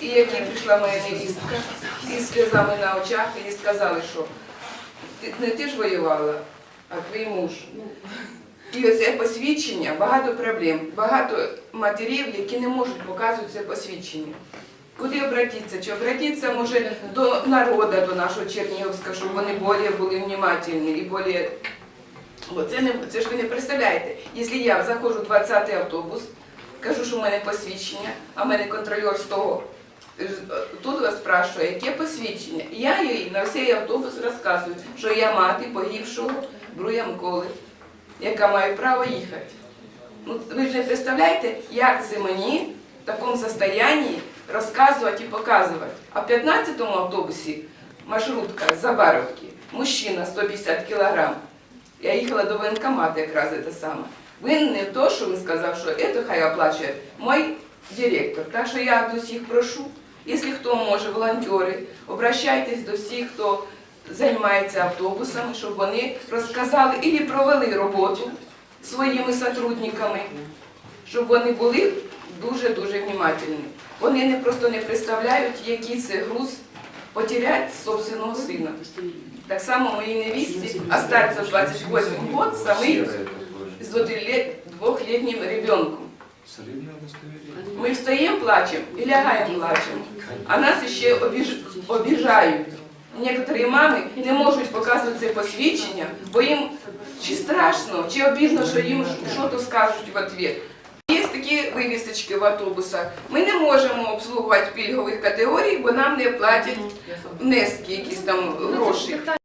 і які прийшла моя невістка, і з сльозами на очах, і сказали, що ти, не ти ж воювала, а твій муж. І оце посвідчення, багато проблем, багато матерів, які не можуть показувати це посвідчення. Куди обратитися? Чи обратитися, може, до народу, до нашого Чернігівського, щоб вони більш були внимательні і більш... Бо це, не, це ж ви не представляєте. Якщо я заходжу в 20-й автобус, кажу, що в мене посвідчення, а в мене контролер з того тут вас спрашує, яке посвідчення. Я їй на всій автобус розказую, що я мати погибшого Бруя Миколи, яка має право їхати. Ну, ви ж не представляєте, як це мені в такому состоянии розказувати і показувати. А в 15-му автобусі маршрутка з Забаровки, мужчина 150 кілограм. Я їхала до воєнкомату якраз це саме. Він не то, що він сказав, що це хай оплачує мій директор. Так що я до всіх прошу, якщо хто може, волонтери, обращайтесь до всіх, хто займається автобусами, щоб вони розказали і провели роботу своїми сотрудниками, щоб вони були дуже-дуже внимательні. Вони не просто не представляють, який це груз потеряти собственного сина. Так само моїй невістці остаться 28 год самий з двохлітнім ребенком. Ми встаємо, плачемо і лягаємо, плачемо. А нас ще обіж... обіжають. Некоторі мами не можуть показувати це посвідчення, бо їм чи страшно, чи обідно, що їм щось скажуть в ответ. Є такі вивісочки в автобусах. Ми не можемо обслуговувати пільгових категорій, бо нам не платять внески, якісь там гроші.